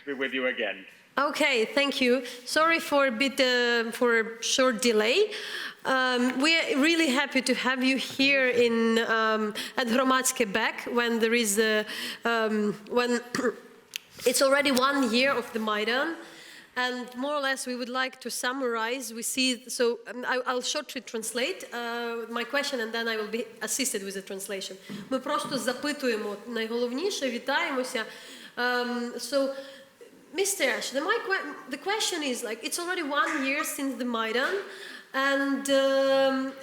to be with you again. Okay, thank you. Sorry for a bit uh, for a short delay. Um, we're really happy to have you here in um, at Hromadske Back when there is a, um, when it's already one year of the Maidan. And more or less, we would like to summarize. We see, so um, I, I'll shortly translate uh, my question, and then I will be assisted with the translation. Ми просто запитуємо найголовніше, вітаємося. Um, so, Mr. Ash, the, my the question is like, it's already one year since the Maidan, and um,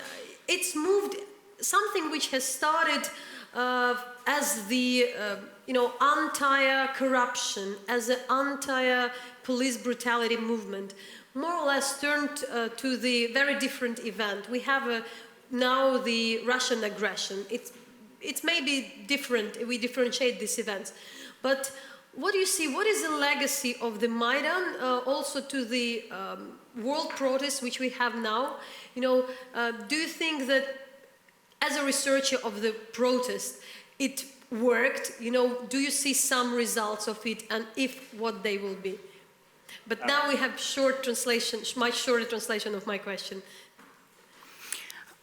it's moved something which has started uh, as the, uh, you know, anti-corruption, as an anti-police brutality movement, more or less turned uh, to the very different event. We have now the Russian aggression. It's, it's maybe different, we differentiate these events. But what do you see? What is the legacy of the Maidan uh, also to the um, world protests which we have now? You know, uh, do you think that as a researcher of the protest, it worked? You know, do you see some results of it, and if what they will be? But now we have short translation, much shorter translation of my question.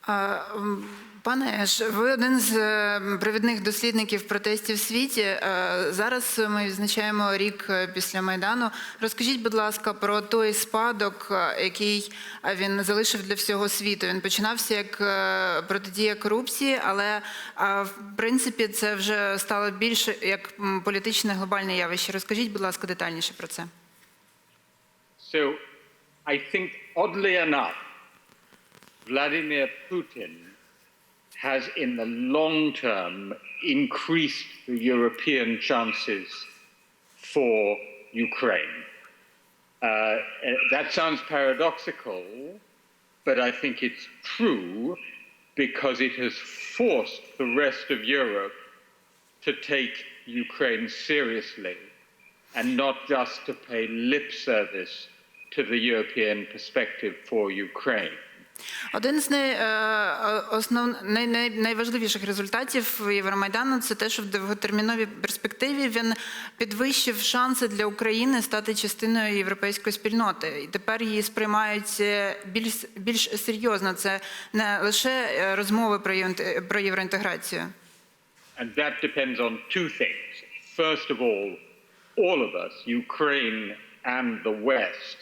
А, м, Пане Еш, ви один з е, провідних дослідників протестів в світі. Е, Зараз ми відзначаємо рік е, після Майдану. Розкажіть, будь ласка, про той спадок, який він залишив для всього світу. Він починався як протидія корупції, але в принципі це вже стало більше як політичне глобальне явище. Розкажіть, будь ласка, детальніше про це. So I think, oddly enough, Vladimir Putin has, in the long term, increased the European chances for Ukraine. Uh, uh, that sounds paradoxical, but I think it's true because it has forced the rest of Europe to take Ukraine seriously and not just to pay lip service to the European perspective for Ukraine. Один з най, е, основ, най, най, найважливіших результатів Євромайдану це те, що в довготерміновій перспективі він підвищив шанси для України стати частиною європейської спільноти. І тепер її сприймають е, більш, більш серйозно. Це не лише е, розмови про, про євроінтеграцію. And that depends on two things. First of all, all of us, Ukraine and the West,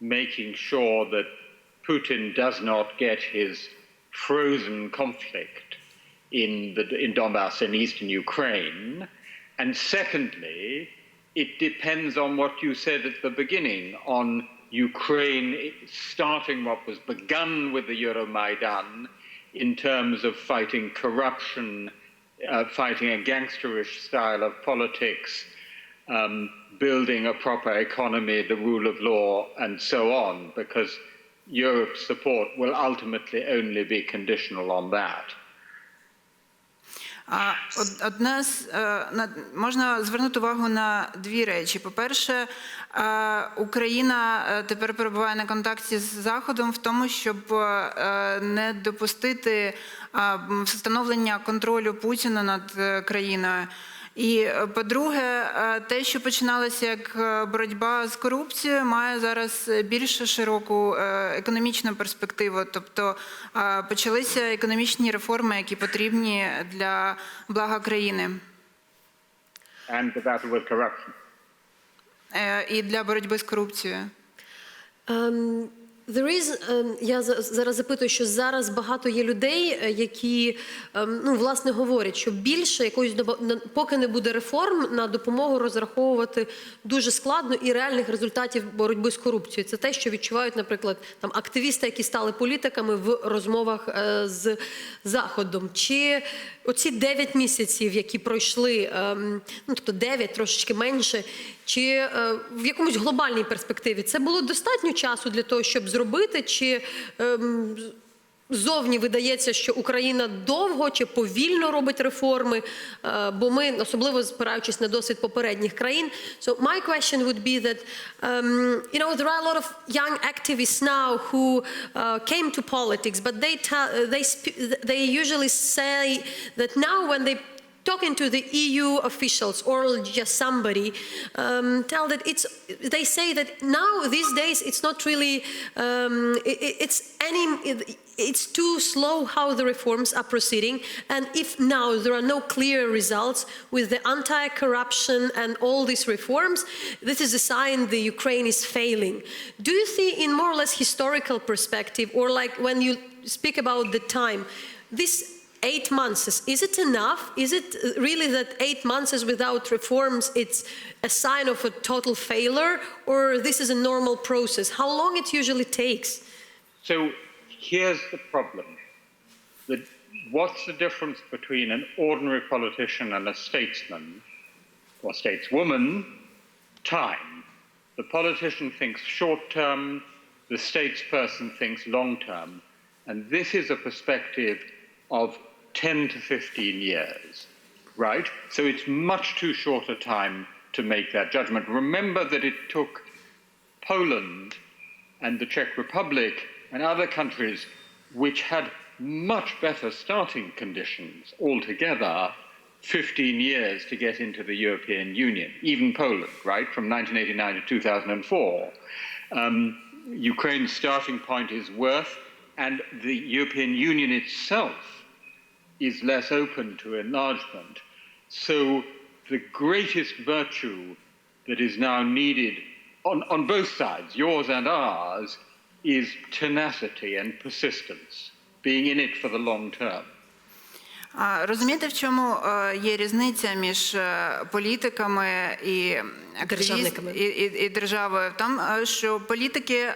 making sure that Putin does not get his frozen conflict in, the, in Donbass and eastern Ukraine. And secondly, it depends on what you said at the beginning on Ukraine starting what was begun with the Euromaidan in terms of fighting corruption, uh, fighting a gangsterish style of politics, um, building a proper economy, the rule of law, and so on, because Europe's support will ultimately only be conditional on that. А од- одне з е, можна звернути увагу на дві речі. По-перше, е, Україна е, тепер перебуває на контакті з Заходом в тому, щоб не допустити встановлення контролю Путіна над країною. І е, по-друге, е, те, що починалося як е, боротьба з корупцією, має зараз більш широку економічну перспективу. Тобто почалися економічні реформи, які потрібні для блага країни And the battle with corruption. і для боротьби з корупцією. Um, there is, ем, я за- зараз запитую, що зараз багато є людей, е, які ем, ну, власне говорять, що більше якоїсь поки не буде реформ, на допомогу розраховувати дуже складно і реальних результатів боротьби з корупцією. Це те, що відчувають, наприклад, там активісти, які стали політиками в розмовах е, з Заходом. Чи оці 9 місяців, які пройшли, ем, ну тобто 9, трошечки менше, чи е, в якомусь глобальній перспективі це було достатньо часу для того, щоб зробити, чи ем, зовні видається, що Україна довго чи повільно робить реформи, е, бо ми, особливо спираючись на досвід попередніх країн. So my question would be that, um, you know, there are a lot of young activists now who uh, came to politics, but they, they, they usually say that now when they talking to the EU officials or just somebody, um, tell that it's. They say that now these days it's not really. Um, i- i- it's any. it- it's too slow how the reforms are proceeding, and if now there are no clear results with the anti-corruption and all these reforms, this is a sign the Ukraine is failing. Do you see, in more or less historical perspective, or like when you speak about the time, this eight months is it enough? Is it uh, really that eight months is without reforms? It's a sign of a total failure, or this is a normal process? How long it usually takes? So here's the problem. The, what's the difference between an ordinary politician and a statesman or stateswoman? Time. The politician thinks short term, the statesperson thinks long term. And this is a perspective of 10 to 15 years, right? So it's much too short a time to make that judgment. Remember that it took Poland and the Czech Republic and other countries which had much better starting conditions altogether 15 years to get into the European Union, even Poland, right, from 1989 to 2004. Um, Ukraine's starting point is worth, and the European Union itself is less open to enlargement. So the greatest virtue that is now needed on, on both sides, yours and ours, is tenacity and persistence, being in it for the long term. Розумієте, в чому е, є різниця між е, політиками і Державниками. і, і, і державою? Тому, е, що політики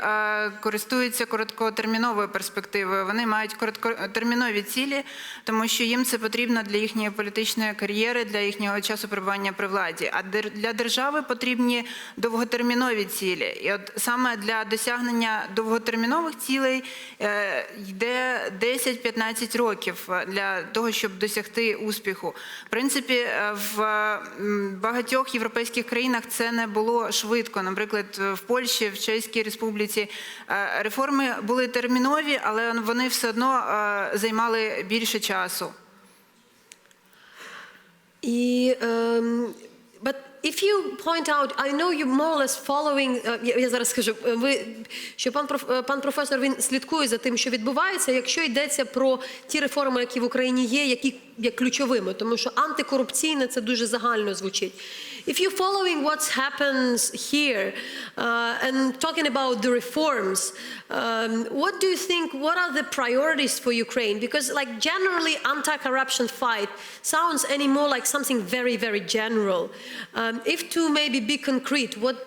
користуються короткотерміновою перспективою. Вони мають короткотермінові цілі, тому що їм це потрібно для їхньої політичної кар'єри, для їхнього часу перебування при владі. А для держави потрібні довготермінові цілі. І от саме для досягнення довготермінових цілей йде 10-15 років для того, щоб досягти успіху. В принципі, е, в багатьох європейських країнах це не було швидко. Наприклад, в Польщі, в Чеській Республіці е, реформи були термінові, але вони все одно е, займали більше часу. І, Um, but if you point out, I know you more or less following, uh, я, зараз скажу, е, ви, що пан, проф- е, пан професор, він слідкує за тим, що відбувається, якщо йдеться про ті реформи, які в Україні є, які є ключовими, тому що антикорупційне це дуже загально звучить. If you're following what happens here uh, and talking about the reforms, um, what do you think? What are the priorities for Ukraine? Because, like, generally, anti-corruption fight sounds anymore like something very, very general. Um, if to maybe be concrete, what,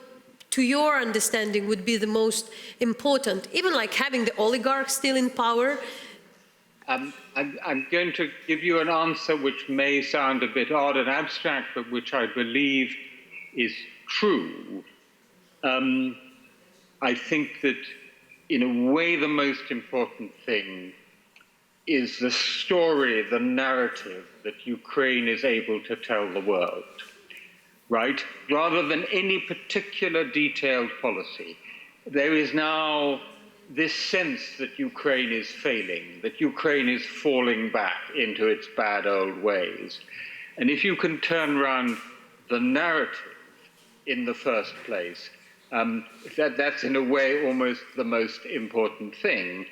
to your understanding, would be the most important? Even like having the oligarchs still in power. um, I'm, I'm going to give you an answer which may sound a bit odd and abstract, but which I believe is true. Um, I think that, in a way, the most important thing is the story, the narrative that Ukraine is able to tell the world, right? Rather than any particular detailed policy. There is now this sense that Ukraine is failing, that Ukraine is falling back into its bad old ways. And if you can turn around the narrative in the first place, um, that, that's in a way almost the most important thing.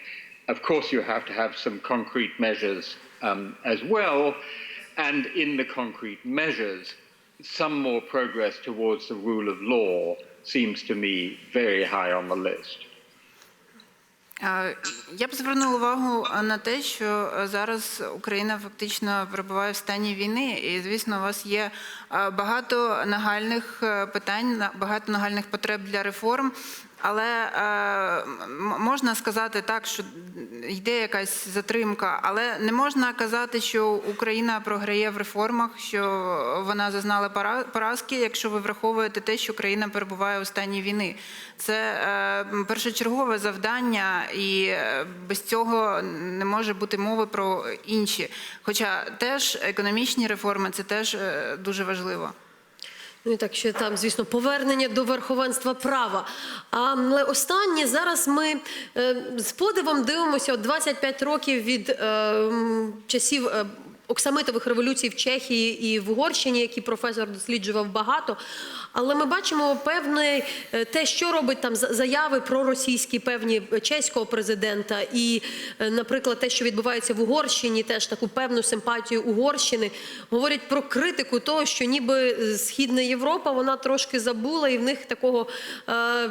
Of course, you have to have some concrete measures um, as well. And in the concrete measures, some more progress towards the rule of law seems to me very high on the list. Я б звернула увагу на те, що зараз Україна фактично перебуває в стані війни, і звісно, у вас є багато нагальних питань, багато нагальних потреб для реформ. Але е, можна сказати так, що йде якась затримка, але не можна казати, що Україна програє в реформах, що вона зазнала пора- поразки, якщо ви враховуєте те, що країна перебуває у стані війни. Це е, першочергове завдання, і е, без цього не може бути мови про інші. Хоча теж економічні реформи це теж дуже важливо. Ну і так, ще там, звісно, повернення до верховенства права. Але останнє зараз ми е, з подивом дивимося от 25 років від е, часів. Оксамитових революцій в Чехії і в Угорщині, які професор досліджував багато. Але ми бачимо певне е, те, що робить там за- заяви про російські певні е, чеського президента, і, е, наприклад, те, що відбувається в Угорщині, теж таку певну симпатію Угорщини, говорять про критику того, що ніби Східна Європа вона трошки забула, і в них такого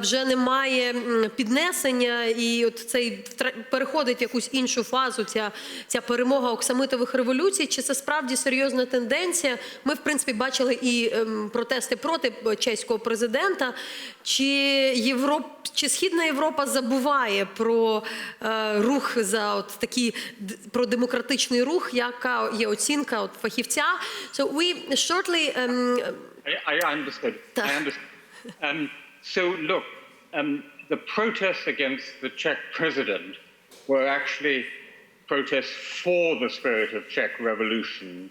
вже немає піднесення, і от цей переходить в якусь іншу фазу. Ця, ця перемога оксамитових революцій. Чи це справді серйозна тенденція? Ми, в принципі, бачили і ем, протести проти чеського президента. Чи Європ, чи Східна Європа забуває про е, рух за от такі про демократичний рух, яка є оцінка от фахівця? So we shortly um, I, I understood. Ta- I understood. Um, so look, um, the protests against the Czech president were actually protests for the spirit of Czech revolution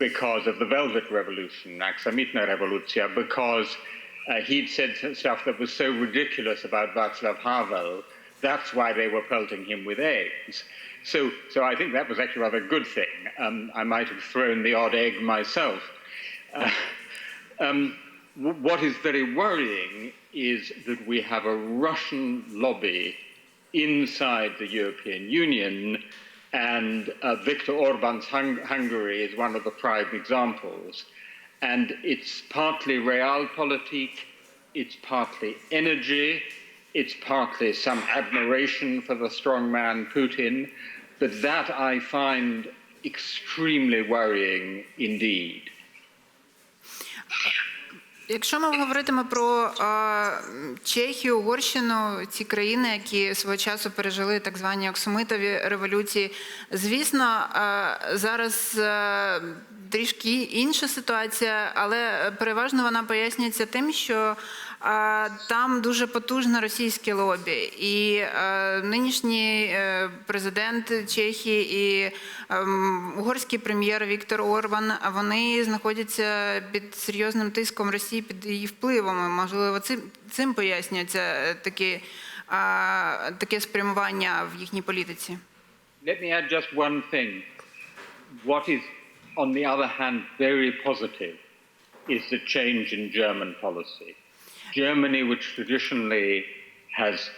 because of the Velvet Revolution, Aksamitna Revolucja, because uh, he'd said stuff that was so ridiculous about Václav Havel. That's why they were pelting him with eggs. So, so I think that was actually rather a good thing. Um, I might have thrown the odd egg myself. Uh, um, what is very worrying is that we have a Russian lobby inside the European Union, and uh, Viktor Orban's hung- Hungary is one of the prime examples. And it's partly realpolitik, it's partly energy, it's partly some admiration for the strongman Putin, but that I find extremely worrying indeed. Якщо ми говоритиме про Чехію, Угорщину, ці країни, які свого часу пережили так звані оксомитові революції, звісно, зараз трішки інша ситуація, але переважно вона пояснюється тим, що там дуже потужне російське лобі, і е, нинішній е, президент Чехії і ем, угорський прем'єр Віктор Орбан вони знаходяться під серйозним тиском Росії, під її впливами. Можливо, цим цим пояснюється е, таке, а, таке спрямування в їхній політиці. Let me add just one thing. What is, on the other hand, very positive is the change in German policy. Germany, which traditionally has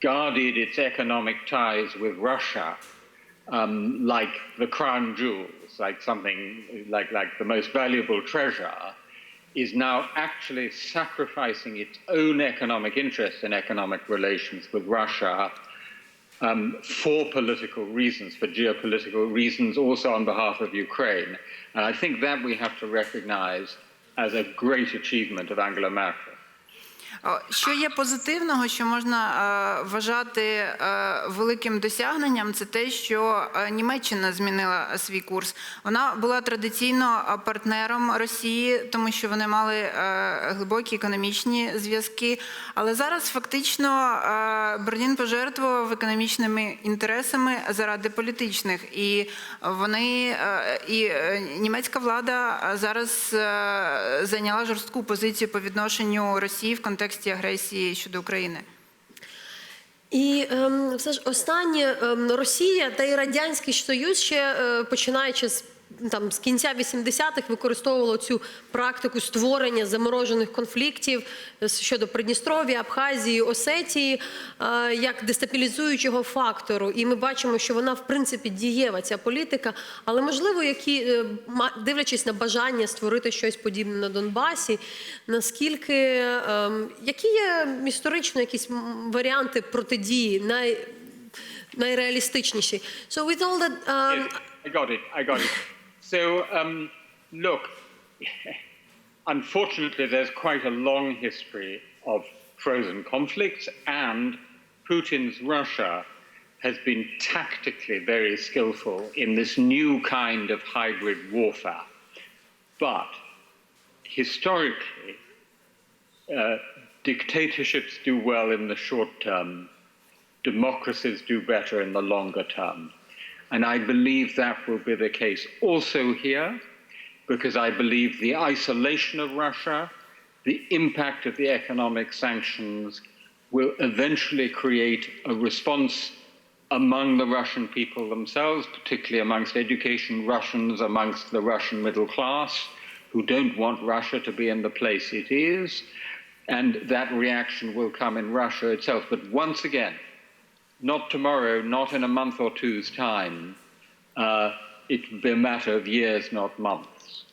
guarded its economic ties with Russia um, like the crown jewels, like something like, like the most valuable treasure, is now actually sacrificing its own economic interests and economic relations with Russia um, for political reasons, for geopolitical reasons, also on behalf of Ukraine. And I think that we have to recognize as a great achievement of Angela Merkel. Що є позитивного, що можна е, вважати е, великим досягненням, це те, що е, Німеччина змінила свій курс. Вона була традиційно партнером Росії, тому що вони мали глибокі економічні зв'язки. Але зараз фактично Берлін пожертвував економічними інтересами заради політичних, і вони і німецька влада зараз зайняла жорстку позицію по відношенню Росії в контексті агресії щодо України. І ем, все ж останнє ем, Росія та і Радянський Союз ще е, починаючи з там з кінця 80-х використовувало цю практику створення заморожених конфліктів е, щодо Придністров'я, Абхазії, Осетії е, як дестабілізуючого фактору. І ми бачимо, що вона в принципі дієва ця політика, але можливо, які е, дивлячись на бажання створити щось подібне на Донбасі, наскільки ем, які є історично якісь варіанти протидії най, найреалістичніші? So with all that, um, I got it. I got it. So, um, look, unfortunately, there's quite a long history of frozen conflicts, and Putin's Russia has been tactically very skillful in this new kind of hybrid warfare. But historically, uh, dictatorships do well in the short term, democracies do better in the longer term. And I believe that will be the case also here, because I believe the isolation of Russia, the impact of the economic sanctions will eventually create a response among the Russian people themselves, particularly amongst education Russians, amongst the Russian middle class, who don't want Russia to be in the place it is. And that reaction will come in Russia itself. But once again, not tomorrow, not in a month or two's time. Uh, it be a matter of years, not months.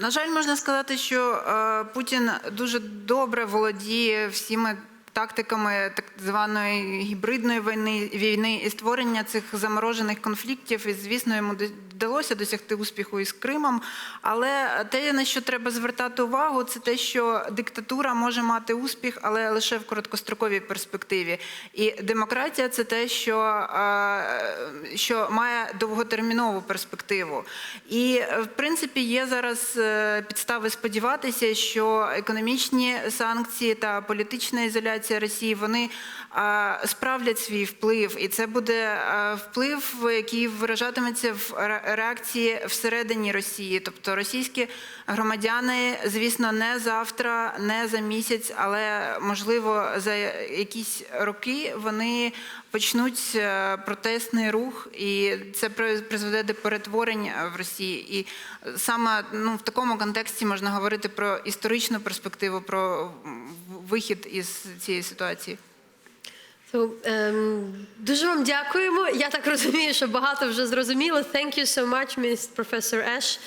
На жаль, можна сказати, що е, Путін дуже добре володіє всіми тактиками так званої гібридної війни, війни і створення цих заморожених конфліктів. І звісно, йому вдалося досягти успіху із Кримом. Але те, на що треба звертати увагу, це те, що диктатура може мати успіх, але лише в короткостроковій перспективі. І демократія це те, що, е, що має довготермінову перспективу. І в принципі є зараз е, підстави сподіватися, що економічні санкції та політична ізоляція Росії вони е, справлять свій вплив, і це буде вплив, який виражатиметься в реакції всередині Росії, тобто російські громадяни, звісно, не завтра, не за місяць, але можливо за якісь роки вони почнуть е, протестний рух, і це при- призведе до перетворень в Росії. І саме ну, в такому контексті можна говорити про історичну перспективу, про вихід із цієї ситуації. So, um, дуже вам дякуємо. Я так розумію, що багато вже зрозуміло. Thank you so much, Miss Professor Ash.